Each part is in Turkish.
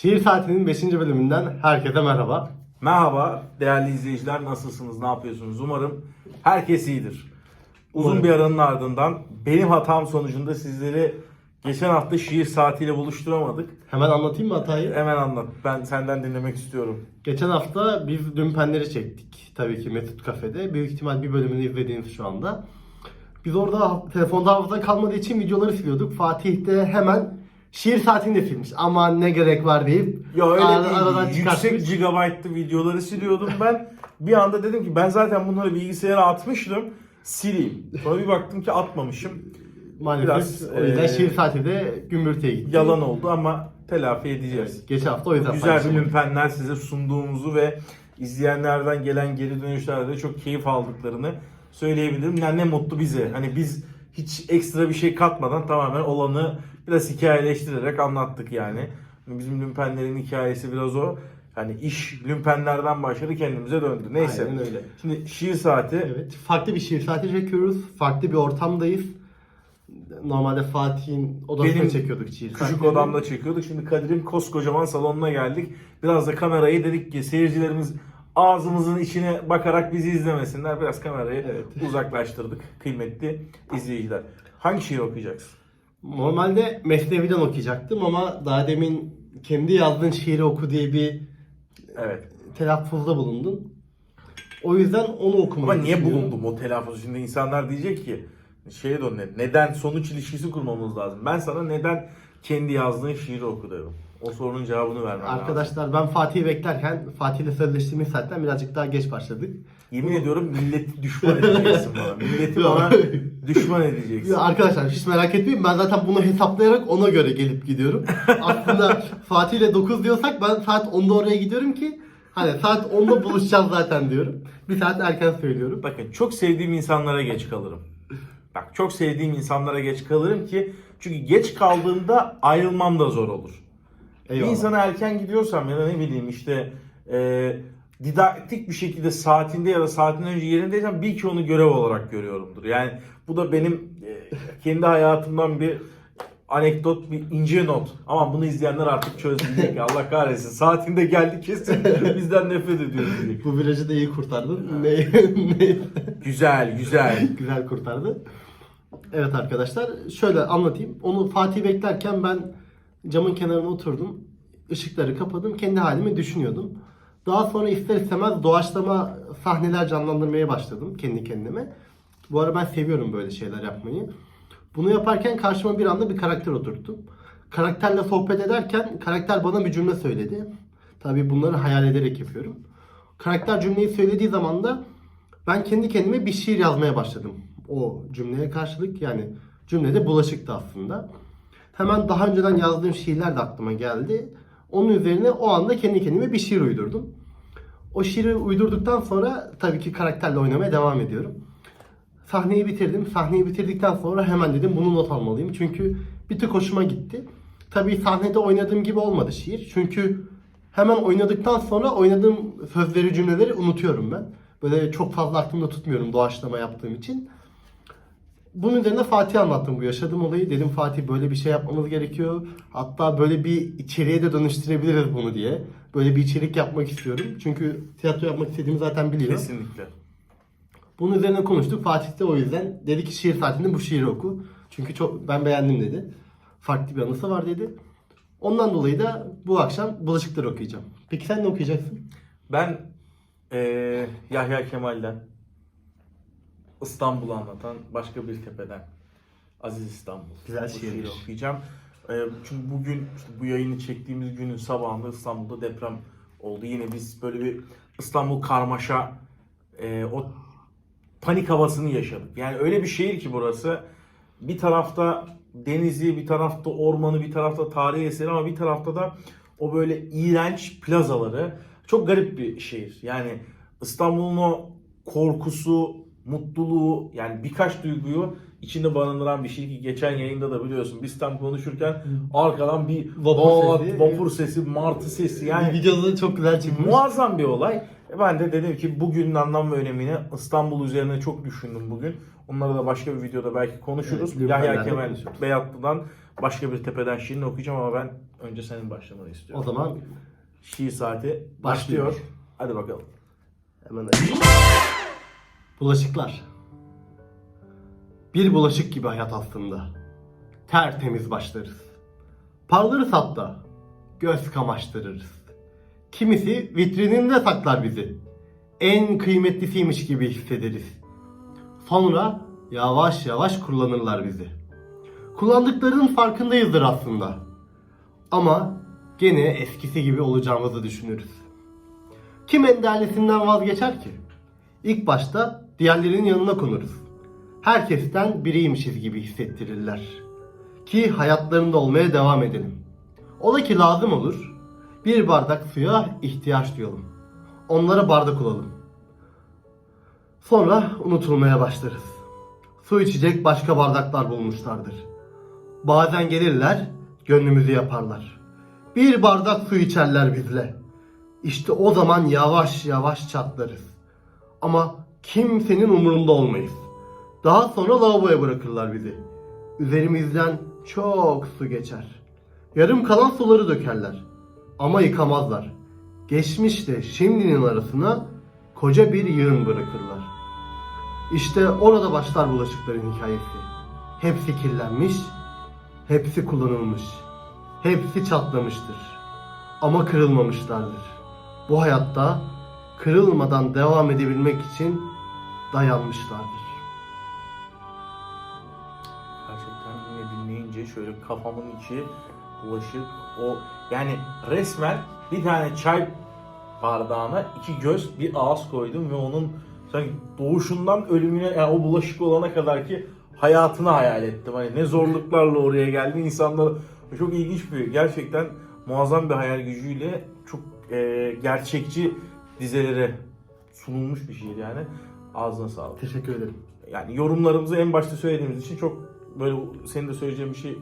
Şiir Saati'nin 5. bölümünden herkese merhaba. Merhaba değerli izleyiciler nasılsınız ne yapıyorsunuz umarım herkes iyidir. Uzun Umarım. bir aranın ardından benim hatam sonucunda sizleri geçen hafta şiir saatiyle buluşturamadık. Hemen anlatayım mı hatayı? Hemen anlat ben senden dinlemek istiyorum. Geçen hafta biz dümpenleri çektik. Tabii ki Mesut Kafe'de. Büyük ihtimal bir bölümünü izlediğiniz şu anda. Biz orada telefonda hafıza kalmadığı için videoları siliyorduk. Fatih de hemen şiir saatini de silmiş. Aman ne gerek var deyip Ya öyle ara- değil. aradan Yüksek çıkartmış. gigabaytlı videoları siliyordum ben. bir anda dedim ki ben zaten bunları bilgisayara atmıştım. Sileyim. Sonra bir baktım ki atmamışım. Maalesef biraz, o yüzden eee, şiir saati de gümbürtüye gitti. Yalan oldu ama telafi edeceğiz. Geçen hafta o yüzden Güzel bir paylaşamadık. lümpenler size sunduğumuzu ve izleyenlerden gelen geri dönüşlerde de çok keyif aldıklarını söyleyebilirim. Yani ne mutlu bize. Hani biz hiç ekstra bir şey katmadan tamamen olanı biraz hikayeleştirerek anlattık yani. Bizim lümpenlerin hikayesi biraz o. Hani iş lümpenlerden başladı kendimize döndü. Neyse. Aynen öyle. Şimdi şiir saati. Evet. Farklı bir şiir saati çekiyoruz. Farklı bir ortamdayız. Normalde Fatih'in odasına Benim çekiyorduk şiir Küçük saatini. odamda çekiyorduk. Şimdi Kadir'in koskocaman salonuna geldik. Biraz da kamerayı dedik ki seyircilerimiz ağzımızın içine bakarak bizi izlemesinler. Biraz kamerayı Evet. uzaklaştırdık kıymetli izleyiciler. Hangi şiir okuyacaksın? Normalde Mesnevi'den okuyacaktım ama daha demin kendi yazdığın şiiri oku diye bir Evet. telaffuzda bulundun. O yüzden onu okumayı Ama niye bulundum o telaffuz? Şimdi insanlar diyecek ki şeye dön neden sonuç ilişkisi kurmamız lazım. Ben sana neden kendi yazdığın şiiri oku dedim. O sorunun cevabını vermem lazım. Arkadaşlar ben Fatih'i beklerken Fatih'le sözleştiğimiz saatten birazcık daha geç başladık. Yemin ediyorum milleti düşman edeceksin bana. Milleti bana düşman edeceksin. Ya arkadaşlar hiç merak etmeyin ben zaten bunu hesaplayarak ona göre gelip gidiyorum. Aslında Fatih ile 9 diyorsak ben saat 10'da oraya gidiyorum ki hani saat 10'da buluşacağız zaten diyorum. Bir saat erken söylüyorum. Bakın çok sevdiğim insanlara geç kalırım. Bak çok sevdiğim insanlara geç kalırım ki çünkü geç kaldığımda ayrılmam da zor olur. Eyvallah. Bir insana erken gidiyorsam ya da ne bileyim işte e, didaktik bir şekilde saatinde ya da saatinden önce yerindeysem bil ki onu görev olarak görüyorumdur. Yani bu da benim e, kendi hayatımdan bir anekdot, bir ince not. Ama bunu izleyenler artık çözdü Allah kahretsin saatinde geldi kesin bizden nefret ediyor diyecek. Bu virajı da iyi kurtardın. Ne, ne, Güzel güzel. güzel kurtardı. Evet arkadaşlar şöyle anlatayım. Onu Fatih beklerken ben camın kenarına oturdum. Işıkları kapadım. Kendi halimi düşünüyordum. Daha sonra ister istemez doğaçlama sahneler canlandırmaya başladım kendi kendime. Bu ara ben seviyorum böyle şeyler yapmayı. Bunu yaparken karşıma bir anda bir karakter oturttum. Karakterle sohbet ederken karakter bana bir cümle söyledi. Tabii bunları hayal ederek yapıyorum. Karakter cümleyi söylediği zaman da ben kendi kendime bir şiir yazmaya başladım. O cümleye karşılık yani cümlede bulaşıktı aslında. Hemen daha önceden yazdığım şiirler de aklıma geldi. Onun üzerine o anda kendi kendime bir şiir uydurdum. O şiiri uydurduktan sonra tabii ki karakterle oynamaya devam ediyorum. Sahneyi bitirdim. Sahneyi bitirdikten sonra hemen dedim bunu not almalıyım. Çünkü bir tık hoşuma gitti. Tabii sahnede oynadığım gibi olmadı şiir. Çünkü hemen oynadıktan sonra oynadığım sözleri cümleleri unutuyorum ben. Böyle çok fazla aklımda tutmuyorum doğaçlama yaptığım için. Bunun üzerine Fatih'e anlattım bu yaşadığım olayı. Dedim Fatih böyle bir şey yapmamız gerekiyor. Hatta böyle bir içeriğe de dönüştürebiliriz bunu diye. Böyle bir içerik yapmak istiyorum. Çünkü tiyatro yapmak istediğimi zaten biliyor. Kesinlikle. Bunun üzerine konuştuk. Fatih de o yüzden dedi ki şiir saatinde bu şiiri oku. Çünkü çok ben beğendim dedi. Farklı bir anısı var dedi. Ondan dolayı da bu akşam bulaşıkları okuyacağım. Peki sen ne okuyacaksın? Ben eee Yahya Kemal'den İstanbul'u anlatan başka bir tepeden Aziz İstanbul. Güzel şiirmiş. şiiri okuyacağım. Eee, çünkü bugün işte bu yayını çektiğimiz günün sabahında İstanbul'da deprem oldu. Yine biz böyle bir İstanbul karmaşa eee, o panik havasını yaşadık. Yani öyle bir şehir ki burası. Bir tarafta denizi, bir tarafta ormanı, bir tarafta tarihi eseri ama bir tarafta da o böyle iğrenç plazaları. Çok garip bir şehir. Yani İstanbul'un o korkusu, mutluluğu yani birkaç duyguyu içinde barındıran bir şey ki geçen yayında da biliyorsun biz tam konuşurken arkadan bir Vapur "Aa, sesi." vapur sesi, martı sesi yani videoda çok güzel çıkmış. Muazzam bir olay. E ben de dedim ki bugünün anlam ve önemini İstanbul üzerine çok düşündüm bugün. Onları da başka bir videoda belki konuşuruz. Evet, Yahya Kemal konuşuruz. Beyatlı'dan başka bir tepeden şiirini okuyacağım ama ben önce senin başlamanı O istiyorum. zaman Şiir saati Başlıyor. başlıyor. Hadi bakalım. hemen Bulaşıklar. Bir bulaşık gibi hayat aslında. Tertemiz başlarız. Parlarız hatta. Göz kamaştırırız. Kimisi vitrininde saklar bizi. En kıymetlisiymiş gibi hissederiz. Sonra yavaş yavaş kullanırlar bizi. Kullandıklarının farkındayızdır aslında. Ama gene eskisi gibi olacağımızı düşünürüz. Kim en değerlisinden vazgeçer ki? İlk başta diğerlerinin yanına konuruz. Herkesten biriymişiz gibi hissettirirler. Ki hayatlarında olmaya devam edelim. Ola ki lazım olur. Bir bardak suya ihtiyaç duyalım. Onlara bardak olalım. Sonra unutulmaya başlarız. Su içecek başka bardaklar bulmuşlardır. Bazen gelirler, gönlümüzü yaparlar. Bir bardak su içerler bizle. İşte o zaman yavaş yavaş çatlarız. Ama kimsenin umurunda olmayız. Daha sonra lavaboya bırakırlar bizi. Üzerimizden çok su geçer. Yarım kalan suları dökerler. Ama yıkamazlar. Geçmişle şimdinin arasına koca bir yığın bırakırlar. İşte orada başlar bulaşıkların hikayesi. Hepsi kirlenmiş, hepsi kullanılmış, hepsi çatlamıştır. Ama kırılmamışlardır. Bu hayatta kırılmadan devam edebilmek için dayanmışlardır. Gerçekten yine dinleyince şöyle kafamın içi bulaşık o yani resmen bir tane çay bardağına iki göz bir ağız koydum ve onun sanki doğuşundan ölümüne yani o bulaşık olana kadar ki hayatını hayal ettim. Hani ne zorluklarla oraya geldi insanlar çok ilginç bir gerçekten muazzam bir hayal gücüyle çok e, gerçekçi dizelere sunulmuş bir şiir yani. Ağzına sağlık Teşekkür ederim. yani yorumlarımızı en başta söylediğimiz için çok böyle senin de söyleyeceğin bir şey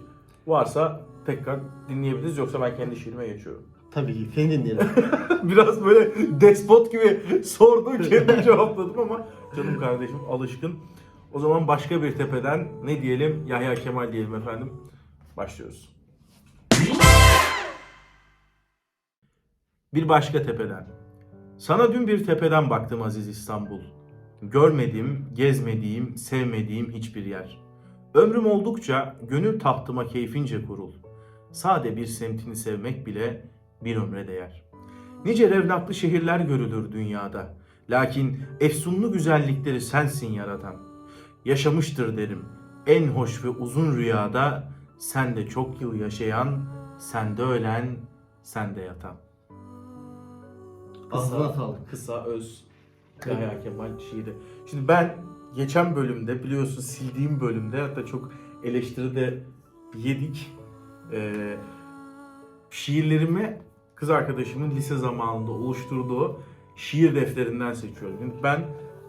varsa tekrar dinleyebiliriz yoksa ben kendi şiirime geçiyorum. Tabii ki seni dinleyelim. Biraz böyle despot gibi sordum kendim cevapladım ama canım kardeşim alışkın. O zaman başka bir tepeden ne diyelim Yahya Kemal diyelim efendim. Başlıyoruz. Bir başka tepeden. Sana dün bir tepeden baktım aziz İstanbul. Görmediğim, gezmediğim, sevmediğim hiçbir yer. Ömrüm oldukça gönül tahtıma keyfince kurul. Sade bir semtini sevmek bile bir ömre değer. Nice revnaklı şehirler görülür dünyada. Lakin efsunlu güzellikleri sensin yaratan. Yaşamıştır derim en hoş ve uzun rüyada sen de çok yıl yaşayan, sende ölen, sende yatan. Ağzına sağlık. Kısa öz Yahya Kemal şiiri. Şimdi ben geçen bölümde biliyorsun sildiğim bölümde hatta çok eleştiri de yedik. Ee, şiirlerimi kız arkadaşımın lise zamanında oluşturduğu şiir defterinden seçiyorum. Şimdi ben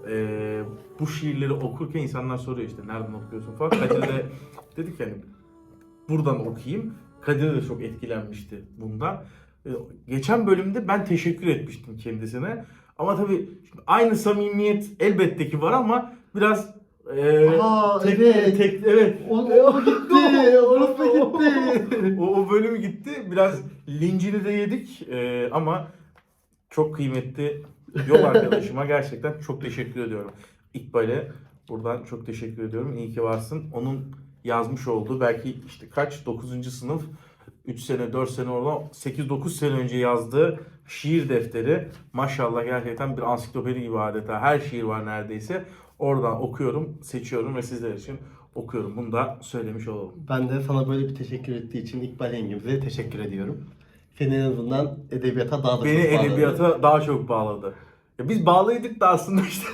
e, bu şiirleri okurken insanlar soruyor işte nereden okuyorsun falan. Kadir de dedik yani buradan okuyayım. Kadir de çok etkilenmişti bundan. E, Geçen bölümde ben teşekkür etmiştim kendisine. Ama tabii aynı samimiyet elbette ki var ama biraz e, Aa, tek- evet. tek- evet. O, o gitti, orası gitti. o, o bölüm gitti. Biraz lincini de yedik E, ama çok kıymetli yol arkadaşıma gerçekten çok teşekkür ediyorum. İkbal'e buradan çok teşekkür ediyorum. İyi ki varsın. Onun yazmış olduğu belki işte kaç 9. sınıf 3 sene 4 sene oradan 8-9 sene önce yazdığı şiir defteri maşallah gerçekten bir ansiklopedi gibi adeta her şiir var neredeyse. Oradan okuyorum, seçiyorum ve sizler için okuyorum. Bunu da söylemiş olalım. Ben de sana böyle bir teşekkür ettiği için İkbal yengemize teşekkür ediyorum. Seni en azından edebiyata daha da Beni çok bağladı. edebiyata daha çok bağladı. Ya biz bağlıydık da aslında işte.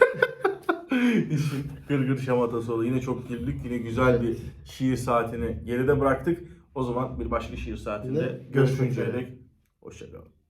İşin gırgır şamatası oldu. Yine çok güldük. Yine güzel bir şiir saatini geride bıraktık. O zaman bir başka şiir saatinde görüşmek üzere. Hoşçakalın.